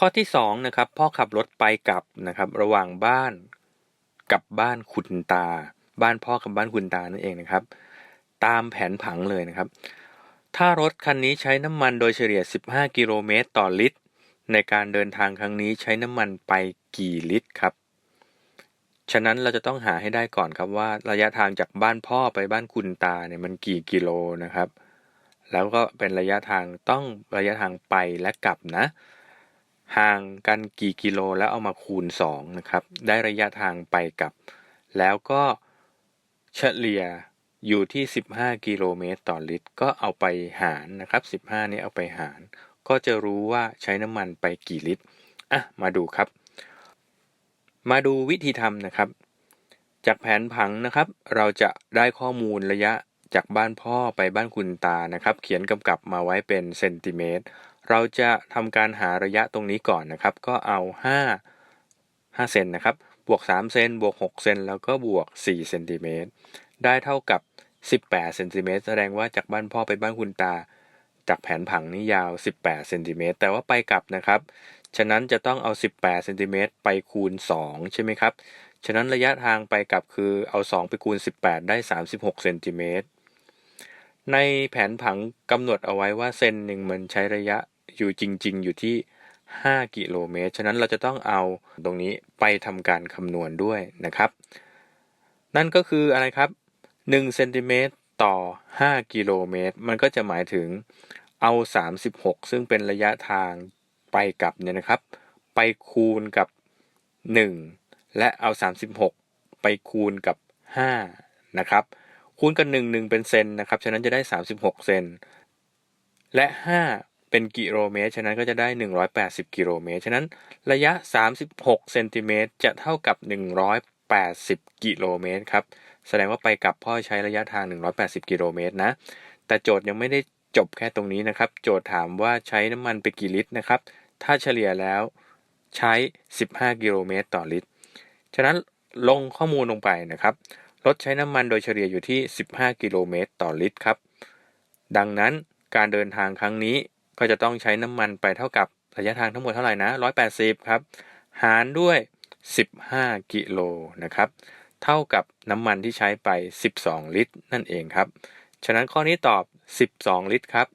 ข้อที่สองนะครับพ่อขับรถไปกลับนะครับ ระหว่างบ้านกับบ้านคุณตา บ้านพ่อกับบ้านคุณตานั่นเองนะครับ ตามแผนผังเลยนะครับ ถ้ารถคันนี้ใช้น้ำมันโดยเฉลี่ย 15 กิโลเมตรต่อลิตร ในการเดินทางครั้งนี้ใช้น้ำมันไปกี่ลิตรครับ ฉะนั้นเราจะต้องหาให้ได้ก่อนครับว่าระยะทางจากบ้านพ่อไปบ้านคุณตาเนี่ยมันกี่กิโลนะครับ แล้วก็เป็นระยะทางต้องระยะทางไปและกลับนะ ห่างกันกี่กิโลแล้วเอามาคูณ2นะครับ ได้ระยะทางไปกับ แล้วก็เฉลี่ยอยู่ที่ 15 กิโลเมตรต่อลิตร ก็เอาไปหารนะครับ 15 นี้เอาไปหาร ก็จะรู้ว่าใช้น้ำมันไปกี่ลิตร อะ มาดูครับ มาดูวิธีทำนะครับ จากแผนผังนะครับ เราจะได้ข้อมูลระยะจากบ้านพ่อไปบ้านคุณตานะครับ เขียนกำกับมาไว้เป็นเซนติเมตร เราจะทำการหาระยะตรงนี้ก่อนนะครับ ก็เอา 5 5เซนนะครับ บวก 3 เซน บวก 6 เซน แล้วก็บวก 4 เซนติเมตร ได้เท่ากับ 18 เซนติเมตร แสดงว่าจากบ้านพ่อไปบ้านคุณตา จากแผนผังนี้ยาว 18 เซนติเมตร แต่ว่าไปกลับนะครับ ฉะนั้นจะต้องเอา 18 เซนติเมตรไปคูณ 2 ใช่ไหมครับ ฉะนั้นระยะทางไปกลับคือเอา 2 ไปคูณ 18 ได้ 36 เซนติเมตร ในแผนผังกำหนดเอาไว้ว่าเซนหนึ่งมันใช้ระยะ อยู่จริง ๆ อยู่ที่ 5 กิโลเมตร ฉะนั้นเราจะต้องเอาตรงนี้ไปทำการคำนวณด้วยนะครับ นั่นก็คืออะไรครับ1เซนติเมตรต่อ 5 กิโลเมตร มันก็จะหมายถึงเอา 36 ซึ่งเป็นระยะทางไปกลับเนี่ยนะครับ ไปคูณกับ 1 และเอา 36 ไปคูณกับ 5 นะครับ คูณกับ1 1 เป็นเซนนะครับ ฉะนั้นจะได้ 36 เซน และ 5 เป็นกิโลเมตร ฉะนั้นก็จะได้ 180 กิโลเมตร ฉะนั้นระยะ 36 เซนติเมตรจะเท่ากับ 180 กิโลเมตรครับ แสดงว่าไปกลับพ่อใช้ระยะทาง 180 กิโลเมตรนะ แต่โจทย์ยังไม่ได้จบแค่ตรงนี้นะครับ โจทย์ถามว่าใช้น้ำมันไปกี่ลิตรนะครับ ถ้าเฉลี่ยแล้วใช้ 15 กิโลเมตรต่อลิตร ฉะนั้นลงข้อมูลลงไปนะครับ รถใช้น้ำมันโดยเฉลี่ยอยู่ที่ 15 กิโลเมตรต่อลิตรครับ ดังนั้นการเดินทางครั้งนี้ ก็จะต้องใช้น้ำมันไปเท่ากับระยะทางทั้งหมดเท่าไหร่นะ 180 ครับ หารด้วย 15 กิโลนะครับ เท่ากับน้ำมันที่ใช้ไป 12 ลิตร นั่นเองครับ ฉะนั้นข้อนี้ตอบ 12 ลิตรครับ